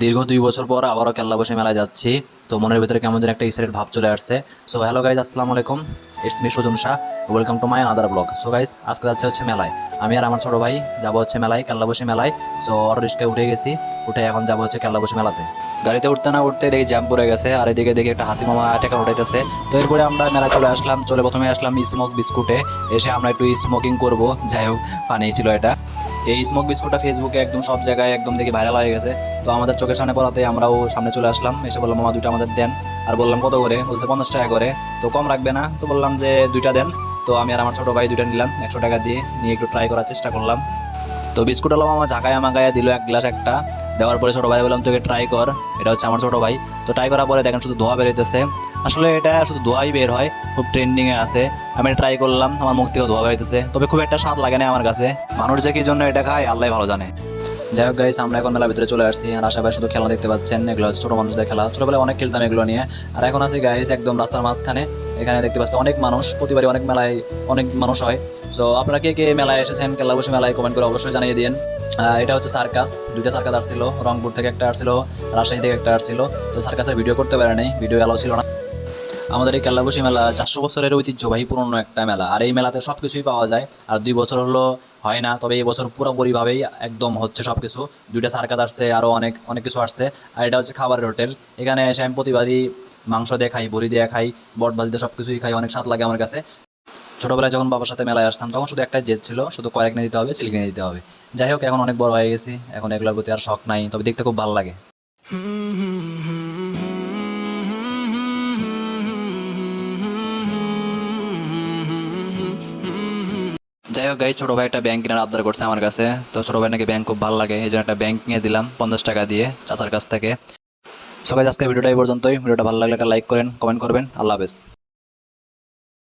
দীর্ঘ দুই বছর পর আবারও কেল্লা বসে মেলায় যাচ্ছি। তো মনের ভিতরে কেমন যেন একটা ইসের ভাব চলে আসছে। সো হ্যালো গাইজ আসসালামু আলাইকুম। It's me Sujan Shah. Welcome to my other blog so guys আজকে যাচ্ছে হচ্ছে মেলায়। আমি আর আমার ছোটো ভাই যাব হচ্ছে মেলায়, কেল্লা বসে মেলায়। সো অটো রিক্সায় উঠে গেছি। উঠে এখন যাব হচ্ছে কেল্লা বসে মেলাতে। গাড়িতে উঠতে না উঠতে দেখি জ্যাম পড়ে গেছে, আর এদিকে দেখি একটা হাতি মামা টেকা উঠাইতেছে। তো এরপরে আমরা মেলায় চলে আসলাম। চলে প্রথমে আসলাম স্মোক বিস্কুটে এসে আমরা একটু স্মোকিং করব। যাই হোক, পানি ছিল এটা। এই স্মোক বিস্কুটটা ফেসবুকে একদম সব জায়গায় একদম দেখি ভাইরাল হয়ে গেছে। তো আমাদের চোখের সামনে পড়াতে আমরাও সামনে চলে আসলাম। এসে বললাম, মামা, দুইটা আমাদের দেন। আর বললাম, কত করে? বলছে, পঞ্চাশ টাকা করে। তো কম রাখবে না। তো বললাম যে, দুইটা দেন। তো আমি আর আমার ছোটো ভাই দুইটা নিলাম, একশো টাকা দিয়ে। নিয়ে একটু ট্রাই করার চেষ্টা করলাম। তো বিস্কুট আলাম আমার ঝাঁকায় আমাকায় দিল এক গ্লাস একটা। দেওয়ার পরে ছোটো ভাই বললাম, তোকে ট্রাই কর। এটা হচ্ছে আমার ছোটো ভাই। তো ট্রাই করার পরে দেখেন শুধু ধোয়া বেরোতেছে আসলে এটা শুধু ধোয়াই বের হয়, খুব ট্রেন্ডিংয়ে আছে। আমি ট্রাই করলাম, আমার মুখ থেকে ধোয়া বেরোতেছে তবে খুব একটা স্বাদ লাগে না আমার কাছে। মানুষ যে কি জন্য এটা খায় আল্লাহ ভালো জানে। যাই হোক গাইস আমরা এখন মেলার ভিতরে চলে আসছি। আর আশেপাশে শুধু খেলা দেখতে পাচ্ছেন। এগুলো ছোটো মানুষদের খেলা। ছোটোবেলায় অনেক খেলতাম এগুলো নিয়ে। আর এখন আছি গাইস একদম রাস্তার মাঝখানে। এখানে দেখতে পাচ্ছি অনেক মানুষ। প্রতিবারই অনেক মেলায় অনেক মানুষ হয়। সো আপনারা কে কে মেলায় এসেছেন কেল্লা বসে মেলায় কমেন্ট করে অবশ্যই জানিয়ে দিন। এটা হচ্ছে সার্কাস দুইটা সার্কাস আসছিল রংপুর থেকে একটা আসছিল রাজশাহী থেকে একটা আসছিল তো সার্কাসের ভিডিও করতে পারে নাই ভিডিও অ্যালাউ ছিল না। আমাদের এই কেল্লাবসী মেলা চারশো বছরের ঐতিহ্যবাহী পুরনো একটা মেলা। আর এই মেলাতে সব কিছুই পাওয়া যায়। আর দুই বছর হলো, হয় না, তবে এই বছর পুরোপুরিভাবেই একদম হচ্ছে সব কিছু দুইটা সার্কাস আসছে আরও অনেক অনেক কিছু আসছে। আর এটা হচ্ছে খাবারের হোটেল। এখানে এসে আমি প্রতিবারই মাংস দিয়ে খাই, বড়ি দিয়ে খাই, বট ভাজিতে সব কিছুই খাই, অনেক স্বাদ লাগে আমার কাছে। ছোটোবেলায় যখন বাবার সাথে মেলায় আসতাম, তখন শুধু একটা জেদ ছিল, শুধু কয়েক কিনে দিতে হবে চিল কিনে দিতে হবে। যাই হোক, এখন অনেক বড় হয়ে গেছি, এখন এগুলোর প্রতি আর শখ নাই, তবে দেখতে খুব ভালো লাগে। যাই হোক ছোটো ভাই একটা ব্যাংক কেনার আবদার করছে আমার কাছে। তো ছোট ভাই নাকি ব্যাংক খুব ভালো লাগে, এই জন্য একটা ব্যাংক নিয়ে দিলাম, পঞ্চাশ টাকা দিয়ে চাচার কাছ থেকে। সবাই আজকে ভিডিওটা এই পর্যন্তই। ভিডিওটা ভালো লাগলে একটা লাইক করেন কমেন্ট করবেন। আল্লাহ হাফেজ।